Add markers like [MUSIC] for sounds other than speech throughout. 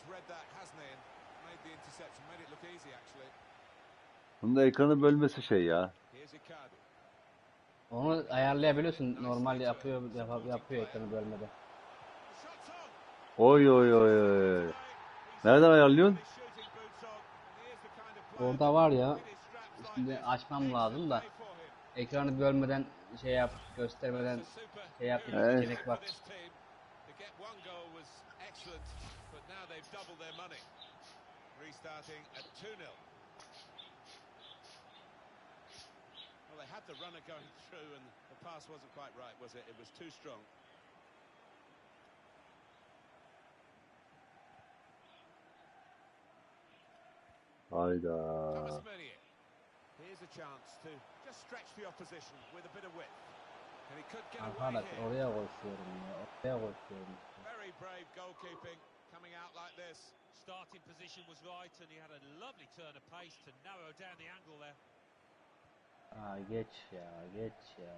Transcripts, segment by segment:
He's read that, hasn't he? And made the interception, made it look easy actually. Bunda ekranı bölmesi şey ya. Onu ayarlayabiliyorsun. Normal yapıyor yap- yapıyor ekranı bölmede. Oy oy oy oy. Nereden ayarlıyorsun? Orada var ya. Şimdi açmam lazım da. Ekranı bölmeden şey yap, göstermeden şey yap Evet. seçenek var. But now they've doubled their money. Restarting at 2-0. Well, they had the runner going [LAUGHS] through and the pass wasn't quite right, was it? It was too strong. Hayda. Thomas Meunier. Here's a chance to just stretch the opposition with a bit of width. And he could get away Arkadaş here. oraya koşuyorum ya. Oraya koşuyorum. Very brave goalkeeping coming out like this. Starting position was right, and he had a lovely turn of pace to narrow down the angle there. Aa geç ya geç ya.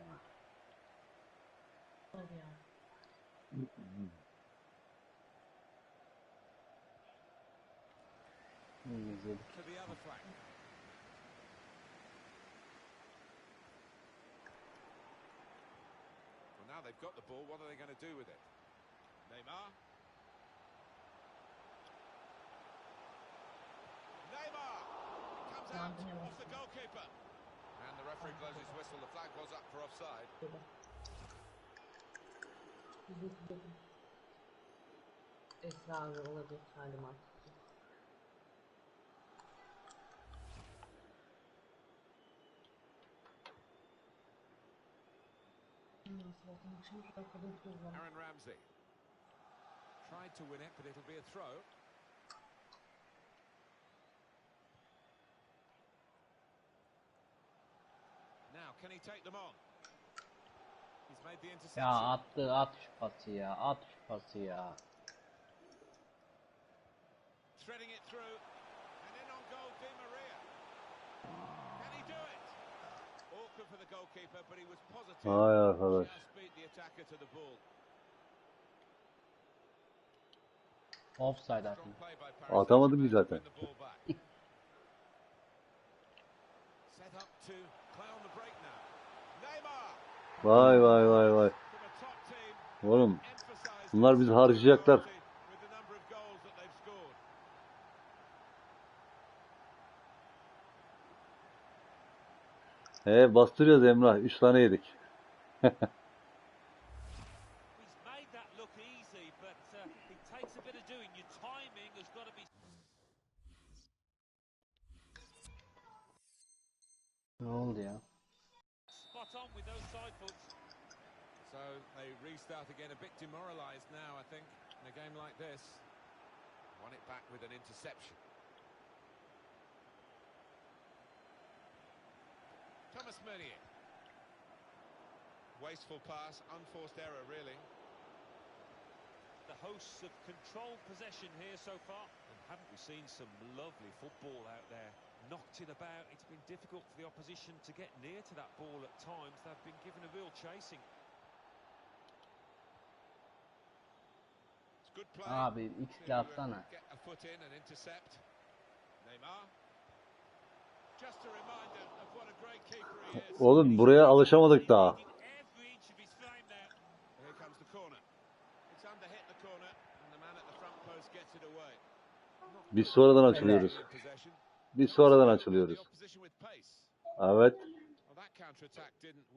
Hmm, izledik. to the other flank. Well, now they've got the ball. What are they going to do with it? Neymar. Neymar out off the goalkeeper. And the referee blows his whistle. The flag was up for offside. Esrarlı olabilir talimat. Aaron Ramsey tried to win it, but it'll be a throw. Ya attı at şu pası ya at şu pası ya. Threading it through. And in on goal, Di Maria. Can he do it? Awkward for the goalkeeper, but he was positive. Vay arkadaş. Offside Paris Atamadı ki zaten. win the ball back. Set up to play on the break now. Neymar Vay vay vay vay. Oğlum bunlar bizi harcayacaklar. He bastırıyoruz Emrah. 3 tane yedik. Ne oldu ya? On with those side foots. So they restart again, a bit demoralised now, I think, in a game like this. Won it back with an interception. Thomas Meunier. Wasteful pass, unforced error, really. Hosts have controlled possession here so far. And haven't we seen some lovely football out there? Knocked it about. It's been difficult for the opposition to get near to that ball at times. They've been given a real chasing. It's good play. Abi uh, atsana. Get a foot in and intercept. Neymar. Just a reminder of what a great keeper he is. Oğlum buraya alışamadık daha. Needing every inch of his frame now. Here comes the corner. It's under hit the corner, and the man at the front post gets it away. Biz sonradan açılıyoruz. Biz sonradan açılıyoruz. Evet. Well, that counter attack didn't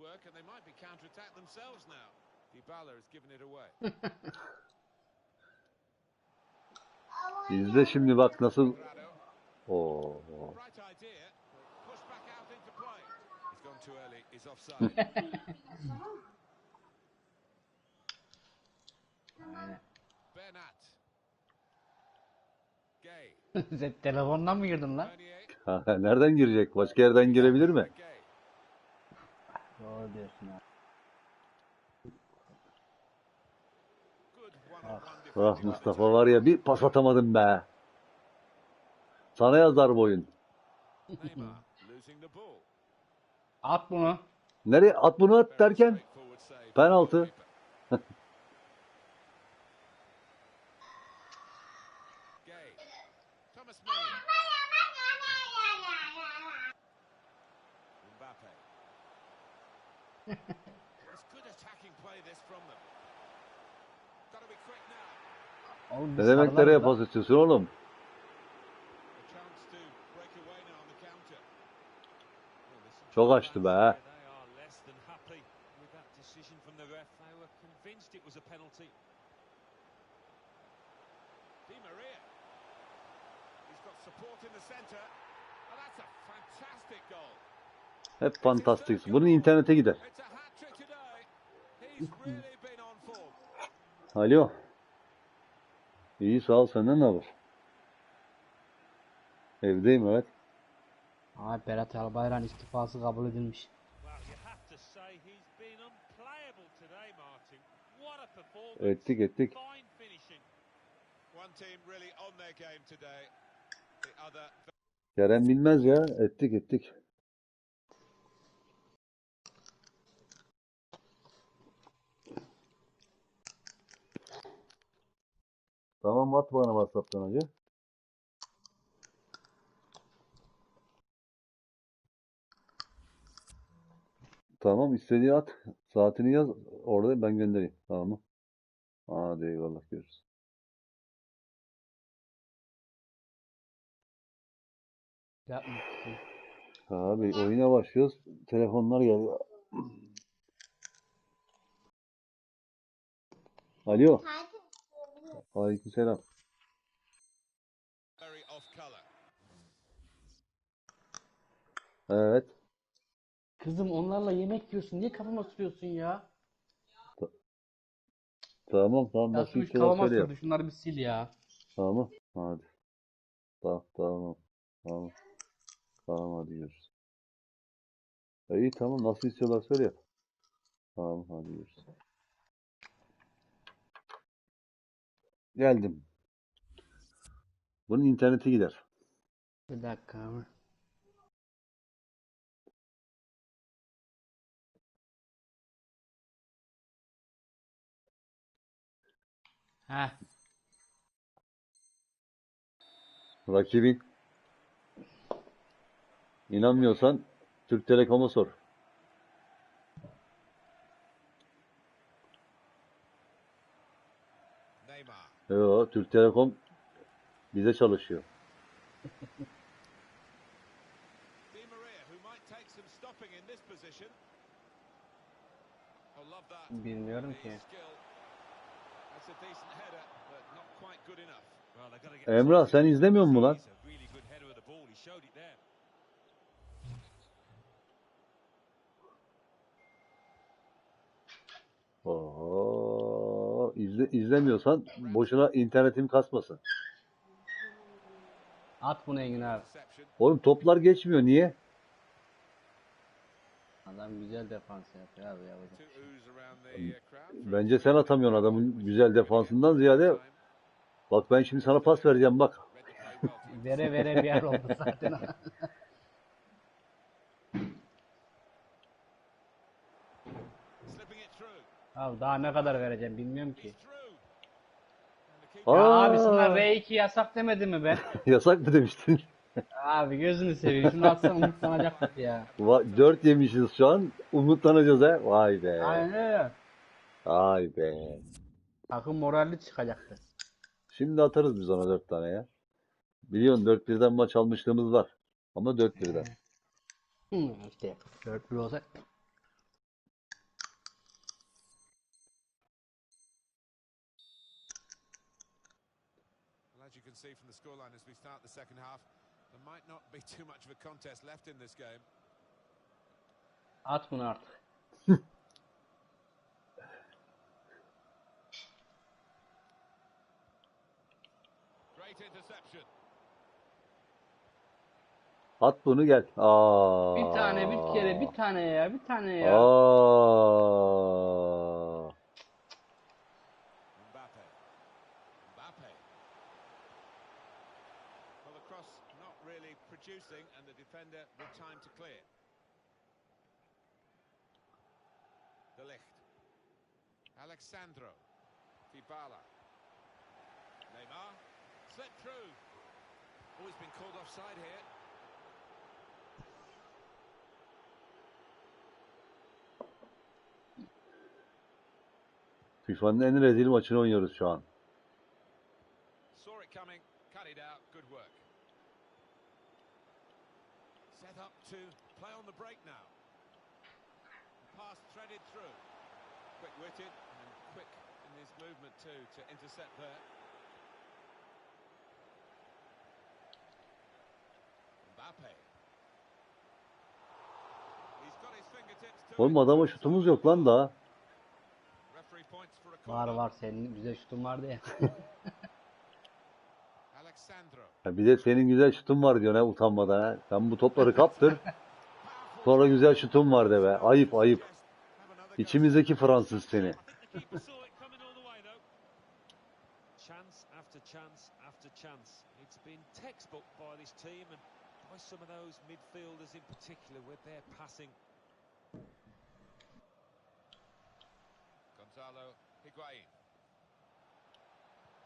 [LAUGHS] Sen telefondan mı girdin lan? Nereden girecek? Başka yerden girebilir mi? Doğru diyorsun. Good Ah, Ah Mustafa var ya bir pas atamadım be. Sana yazar bu oyun. [LAUGHS] At bunu. Nereye at bunu at derken penaltı. Gay. threat now. Oğlum Ne biz demek sarılarız nereye lan. pas istiyorsun oğlum? A chance to break away now on the counter. Well, listen to Çok the açtı fans be. here. They are less than happy with that decision from the ref. They were convinced it was a penalty. Di Maria. He's got support in the centre. And that's a fantastic goal. Hep fantastik. Bunun internete gider. It's [LAUGHS] a hat-trick today. He's really been on form. Alo. İyi sağ ol senden ne haber? Evdeyim evet. Abi Berat Albayrak'ın istifası kabul edilmiş. Ettik ettik. Kerem bilmez ya. Ettik ettik. Tamam at bana WhatsApp'tan hacı. Tamam istediği at. Saatini yaz. Orada ben göndereyim. Tamam mı? Hadi eyvallah görüşürüz. Yapmışsın. Abi oyuna başlıyoruz. Telefonlar geliyor. Alo. Aleykümselam. very off colour. Evet. Kızım onlarla yemek yiyorsun. Niye kafama sürüyorsun ya? Tamam tamam Ya nasıl sürüş istiyorlar kafama söyle yap. sürdü. Şunları bir sil ya. Tamam. Hadi. Tamam tamam. Tamam. Tamam hadi görüşürüz. E, iyi tamam nasıl istiyorlar söyle. Tamam hadi görüşürüz. Geldim. Bunun interneti gider. Bir dakika abi. Heh. Rakibin. İnanmıyorsan Türk Telekom'a sor. Neymar. Yo, Türk Telekom bize çalışıyor. Di Maria, who might take some stopping in this position. I love that. Bilmiyorum The ki. skill. That's a decent header, but not quite [LAUGHS] good enough. Well, they've got to get Emrah sen izlemiyor musun lan? He's izle, izlemiyorsan boşuna internetim kasmasın. At bunu Engin abi. Oğlum toplar geçmiyor niye? Adam güzel defans yapıyor abi crowd. Bence sen atamıyorsun adamın güzel defansından ziyade. Bak ben şimdi sana pas vereceğim bak. Vere vere bir yer oldu zaten. [LAUGHS] Slipping it through. Abi daha ne kadar vereceğim bilmiyorum ki. Ya Aa, abi sana R2 yasak demedi mi ben? [LAUGHS] yasak mı demiştin? abi gözünü seveyim. Şunu atsan umutlanacaktık ya. Va- Dört yemişiz şu an. Umutlanacağız ha. Vay be. Aynen öyle. Vay be. Takım moralli çıkacaktı. Şimdi atarız biz ona dört tane ya. Biliyorsun 4-1'den maç almışlığımız var. Ama 4-1'den. Hı, işte 4-1 olsa Well, as you can see from the scoreline as we start the second half, there might not be too much of a contest left in this game. at bunu artık. [LAUGHS] Great interception. At bunu gel. Aa. Bir tane bir kere bir tane ya bir tane ya. Aa. Mbappe. Mbappe. Well, the cross not really producing, and the defender with time to clear. De Ligt. Alexandro. Dybala. Neymar. Slipped through. He's been called offside here. FIFA'nın en rezil maçını oynuyoruz şu an. Saw it coming, cut it out. Good work. Set up to play on the break now. Pass threaded through. Quick-witted and quick in his movement too to intercept there. Mbappe. He's got his fingertips to Oğlum adama şutumuz yok lan daha. Referee points for a Var corner. var senin güzel şutun vardı ya. [LAUGHS] Alexandro. Ya bir de senin güzel şutun var diyor ne utanmadan ha. Sen bu topları kaptır. [LAUGHS] Sonra güzel şutun var de be. Ayıp ayıp. Have another go. İçimizdeki Fransız seni. I think the keeper saw it coming all the way though. Chance after chance after chance. It's been textbook by this team and by some of those midfielders in particular with their passing. Gonzalo Higuain.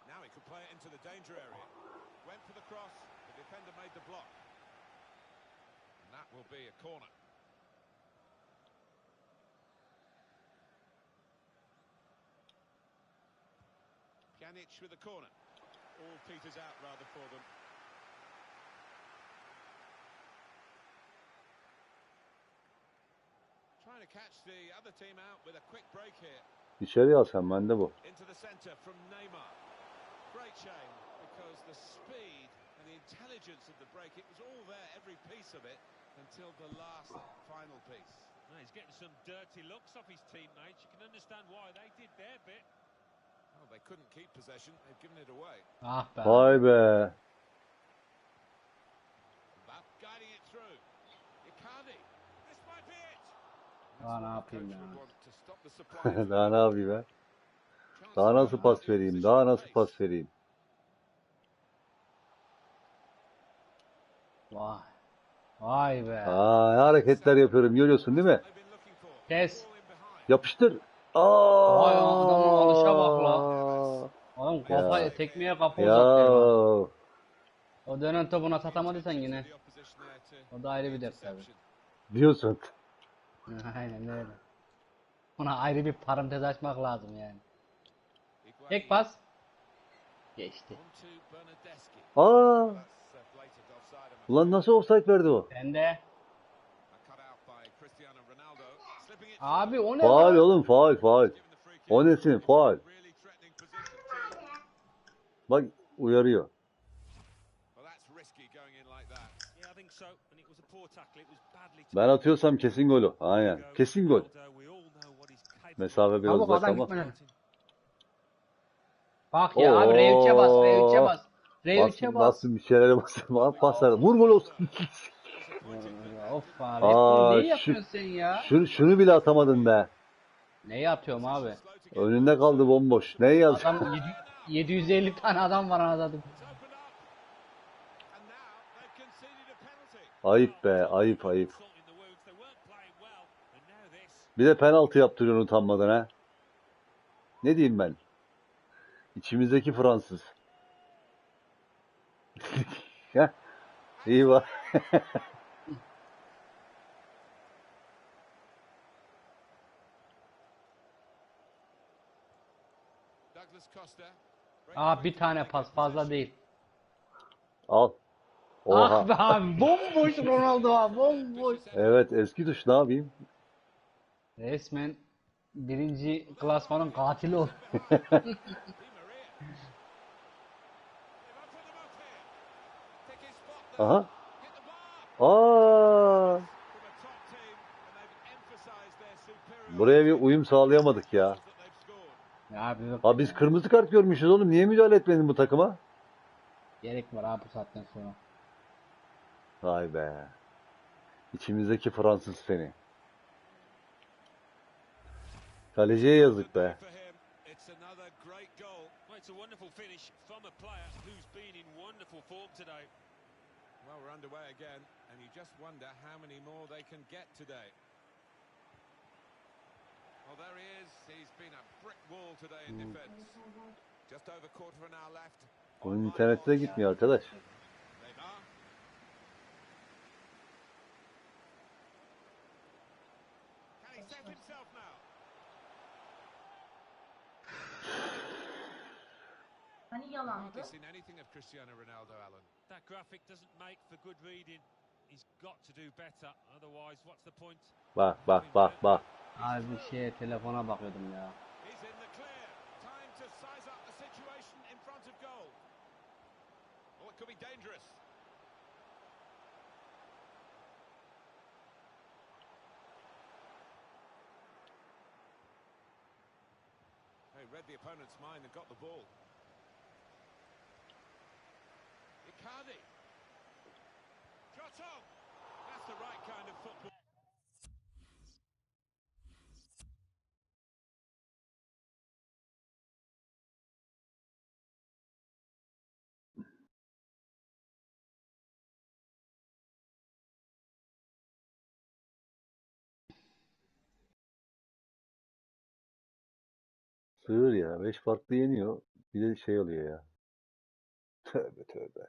Now he could play it into the danger area. Went for the cross. The defender made the block. And that will be a corner. Pjanic with the corner. All peters out rather for them. Trying to catch the other team out with a quick break here. İçeri al sen bende bu. into the centre from Neymar. Great shame because the speed and the intelligence of the break, it was all there, every piece of it, until the last final piece. Now he's getting some dirty looks off his teammates. You can understand why they did their bit. Ah be. Vay be. [LAUGHS] Daha ne yapayım ya? Daha ne yapayım chance Daha nasıl pas vereyim? Daha nasıl pas vereyim? Vay. Vay be. Aa, hareketler yapıyorum görüyorsun değil mi? Kes. Yapıştır. Aa! Vay adamın alışa bak la. Oğlum kafa Ya. tekmeye kapı Ya. uzatıyor. O dönen topuna tatamadıysan yine. O da ayrı bir tabii. interception. Diyorsun. [LAUGHS] Aynen öyle. Buna ayrı bir parantez açmak lazım yani. Tek pas. Geçti. Aa! Ulan nasıl offside verdi o? Ben de. Abi o ne Faal lan? oğlum faal faal. O nesin faal. Was badly Ben atıyorsam kesin golü. Aynen. Kesin gol. Mesafe biraz Çabuk uzak adam ama. gitmeden. Bak ya abi R3'e bas, R3'e bas. R3'e Nasıl, bas. nasıl bir şeylere basıyorum [LAUGHS] abi paslar. Vur gol olsun. [LAUGHS] Of abi. Aa, neyi şu- yapıyorsun sen ya? şunu, şunu bile atamadın be. Neyi atıyorum abi? Önünde kaldı bomboş. Ne yaz? Adam yedi- [LAUGHS] 750 tane adam var anasını. it's opened up. And now they've conceded a penalty. Ayıp be ayıp ayıp. Bir de penaltı yaptırıyorsun utanmadan ha. Ne diyeyim ben? İçimizdeki Fransız. [LAUGHS] İyi var. [LAUGHS] Aa bir tane pas fazla değil. Al. Oha. Ah be abi bomboş Ronaldo abi bomboş. Evet eski tuş ne yapayım? Resmen birinci klasmanın katili ol. [LAUGHS] Aha. Aa. Buraya bir uyum sağlayamadık ya. Ya bir Ha biz kırmızı kart görmüşüz oğlum. Niye müdahale etmedin bu takıma? gerek var abi bu saatten sonra. Vay be. İçimizdeki Fransız seni. Kaleciye yazık be. For him, it's another great goal. Well, it's a wonderful finish from a player who's been in wonderful form today. Well, we're underway again, and you just wonder how many more they can get today. Well, there he is. He's been a brick wall today in defence. Just over quarter of an hour left. Bunun internette de gitmiyor arkadaş. Neymar. Can he save himself now? Hani Hardly seen anything of Cristiano Ronaldo, Alan. That graphic doesn't make for good reading. He's got to do better. Otherwise, what's the point? Bak bak bak bak. Az bir şeye telefona bakıyordum ya. He's in the clear. Time to size up the situation in front of goal. Oh, it could be dangerous. He read the opponent's mind and got the ball. Icardi. Shot on. That's the right kind of football. Sığır ya. 5 farklı yeniyor. Bir de şey oluyor ya. Tövbe tövbe.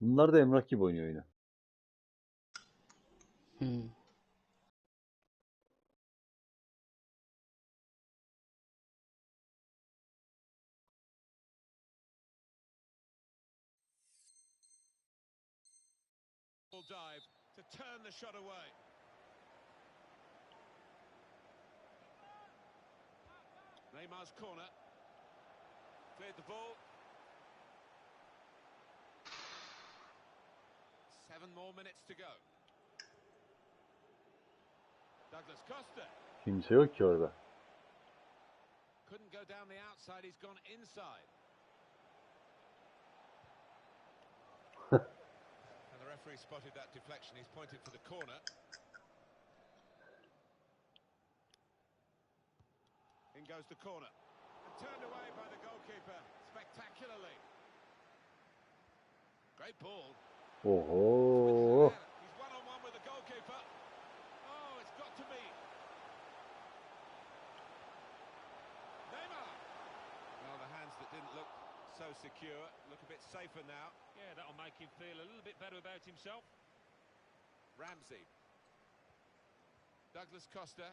Bunlar da Emrah gibi oynuyor yine. Hmm. Dive to turn the shot away. Neymar's corner. Cleared the ball. Seven more minutes to go. Douglas Costa Kimse yok ki orada. couldn't go down the outside, he's gone inside. [LAUGHS] and the referee spotted that deflection, he's pointed for the corner. Goes the corner. And turned away by the goalkeeper spectacularly. Great ball. Oho. He's one on one with the goalkeeper. Oh, it's got to be. Neymar. Well, the hands that didn't look so secure look a bit safer now. Yeah, that'll make him feel a little bit better about himself. Ramsey. Douglas Costa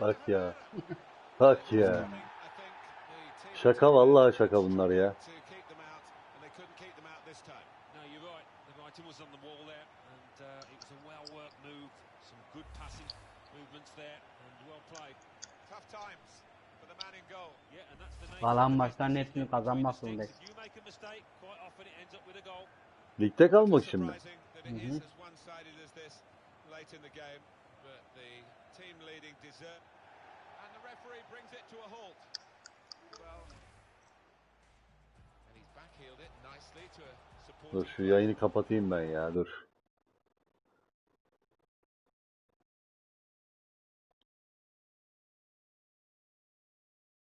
Bak ya. Bak ya. Şaka vallahi şaka bunlar ya. Kalan maçların hepsini kazanmak zorundayız. Ligde kalmak şimdi. Surprising that team leading deserve. And the referee brings it to a halt. Well, and he's backheeled it nicely to a Dur şu yayını kapatayım ben ya dur.